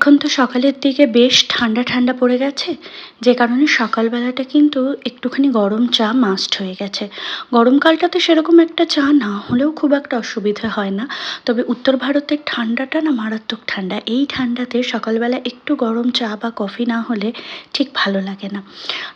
এখন তো সকালের দিকে বেশ ঠান্ডা ঠান্ডা পড়ে গেছে। যে কারণে সকালবেলাটা কিন্তু একটুখানি গরম চা মাস্ট হয়ে গেছে। গরমকালটাতে সেরকম একটা চা না হলেও খুব একটা অসুবিধে হয় না। তবে উত্তর ভারতের ঠান্ডাটা না মারাত্মক ঠান্ডা। এই ঠান্ডাতে সকালবেলা একটু গরম চা বা কফি না হলে ঠিক ভালো লাগে না।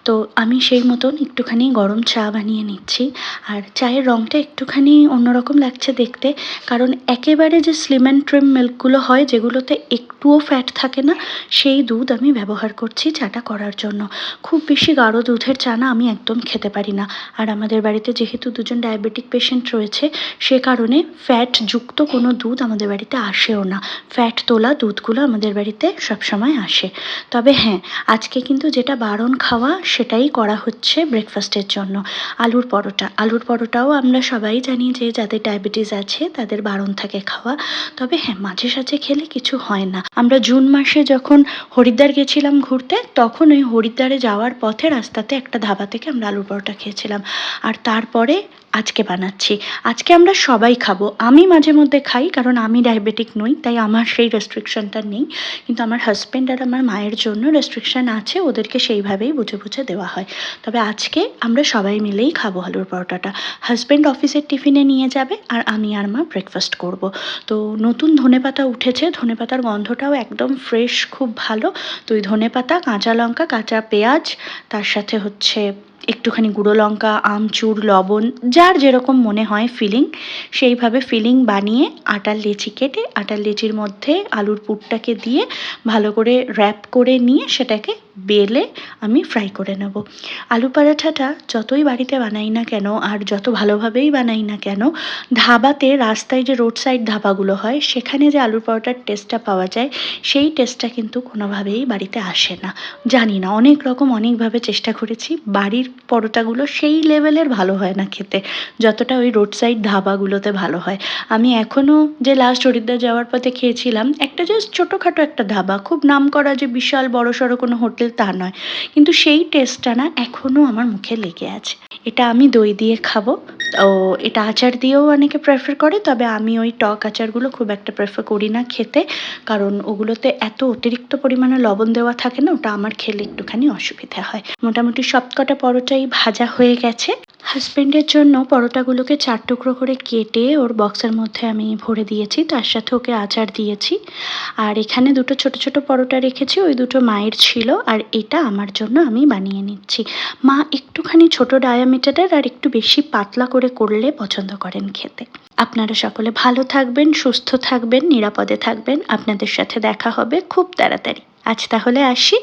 তো আমি সেই মতন একটুখানি গরম চা বানিয়ে নিচ্ছি। আর চায়ের রঙটা একটুখানি অন্যরকম লাগছে দেখতে। কারণ একেবারে যে স্লিম অ্যান্ড ট্রিম মিল্কগুলো হয়, যেগুলোতে একটুও ফ্যাট থাকে না, সেই দুধ আমি ব্যবহার করছি চাটা করার জন্য। খুব বেশি গাঢ় দুধের চা না আমি একদম খেতে পারি না। আর আমাদের বাড়িতে যেহেতু দুজন ডায়াবেটিক পেশেন্ট রয়েছে, সে কারণে ফ্যাট যুক্ত কোনো দুধ আমাদের বাড়িতে আসেও না। ফ্যাট তোলা দুধগুলো আমাদের বাড়িতে সবসময় আসে। তবে হ্যাঁ আজকে কিন্তু যেটা বারণ খাওয়া, সেটাই করা হচ্ছে ব্রেকফাস্টের জন্য। আলুর পরোটা। আলুর পরোটাও আমরা সবাই জানি যে, যাদের ডায়াবেটিস আছে, তাদের বারণ থাকে খাওয়া। তবে হ্যাঁ মাঝে সাঝে খেলে কিছু হয় না। আমরা জুন মাসে যখন হরিদ্বার গেছিলাম ঘুরতে, তখন ওই হরিদ্বারে যাওয়ার পথে রাস্তাতে একটা ধাবা থেকে আমরা আলুর পরোটা খেয়েছিলাম। আর তারপরে আজকে বানাচ্ছি। আজকে আমরা সবাই খাব। আমি মাঝে মধ্যে খাই, কারণ আমি ডায়াবেটিক নই, তাই আমার সেই রেস্ট্রিকশনটা নেই। কিন্তু আমার হাজব্যান্ড আর আমার মায়ের জন্য রেস্ট্রিকশন আছে, ওদেরকে সেইভাবেই বুঝে বুঝে দেওয়া হয়। তবে আজকে আমরা সবাই মিলেই খাব আলুর পরোটাটা। হাজব্যান্ড অফিসের টিফিনে নিয়ে যাবে, আর আমি আর মা ব্রেকফাস্ট করব। তো নতুন ধনেপাতা উঠেছে, ধনেপাতার গন্ধটাও একদম ফ্রেশ খুব ভালো। তো ওই ধনেপাতা, কাঁচা লঙ্কা, কাঁচা পেঁয়াজ, তার সাথে হচ্ছে একটুখানি গুঁড়ো লঙ্কা, আমচুর, লবণ, যার যেরকম মনে হয় ফিলিং সেইভাবে ফিলিং বানিয়ে আটার লেচি কেটে, আটার লেচির মধ্যে আলুর পুরটাকে দিয়ে ভালো করে র্যাপ করে নিয়ে সেটাকে বেলে আমি ফ্রাই করে নেব। আলু পরাঠাটা যতই বাড়িতে বানাই না কেন, আর যত ভালোভাবেই বানাই না কেন, ধাবাতে রাস্তায় যে রোড সাইড ধাবাগুলো হয়, সেখানে যে আলুর পরোটার টেস্টটা পাওয়া যায়, সেই টেস্টটা কিন্তু কোনোভাবেই বাড়িতে আসে না। জানি না, অনেক রকম, অনেকভাবে চেষ্টা করেছি, বাড়ির পরোটাগুলো সেই লেভেলের ভালো হয় না খেতে, যতটা ওই রোড সাইড ধাবাগুলোতে ভালো হয়। আমি এখনও যে লাস্ট হরিদ্বার যাওয়ার পথে খেয়েছিলাম, একটা জাস্ট ছোটোখাটো একটা ধাবা, খুব নাম করা যে বিশাল বড় সড়ো কোনো হোটেল তা নয়। কিন্তু সেই টেস্টটা না এখনও আমার মুখে লেগে আছে। এটা আমি দই দিয়ে খাব। ও এটা আচার দিয়েও অনেকে প্রেফার করে, তবে আমি ওই টক আচারগুলো খুব একটা প্রেফার করি না খেতে। কারণ ওগুলোতে এত অতিরিক্ত পরিমাণে লবণ দেওয়া থাকে না, ওটা আমার খেলে একটুখানি অসুবিধা হয়। মোটামুটি সবকটা পরোটাই ভাজা হয়ে গেছে। হাজব্যান্ডের জন্য পরোটাগুলোকে চার টুকরো করে কেটে ওর বক্সের মধ্যে আমি ভরে দিয়েছি। তার সাথে ওকে আচার দিয়েছি। আর এখানে দুটো ছোট ছোট পরোটা রেখেছি, ওই দুটো মায়ের ছিল, আর এটা আমার জন্য আমি বানিয়ে নিচ্ছি। মা একটুখানি ছোট ডায়ামিটারের আর একটু বেশি পাতলা করে করলে পছন্দ করেন খেতে। আপনারা সকলে ভালো থাকবেন, সুস্থ থাকবেন, নিরাপদে থাকবেন। আপনাদের সাথে দেখা হবে খুব তাড়াতাড়ি। আজ তাহলে আসি।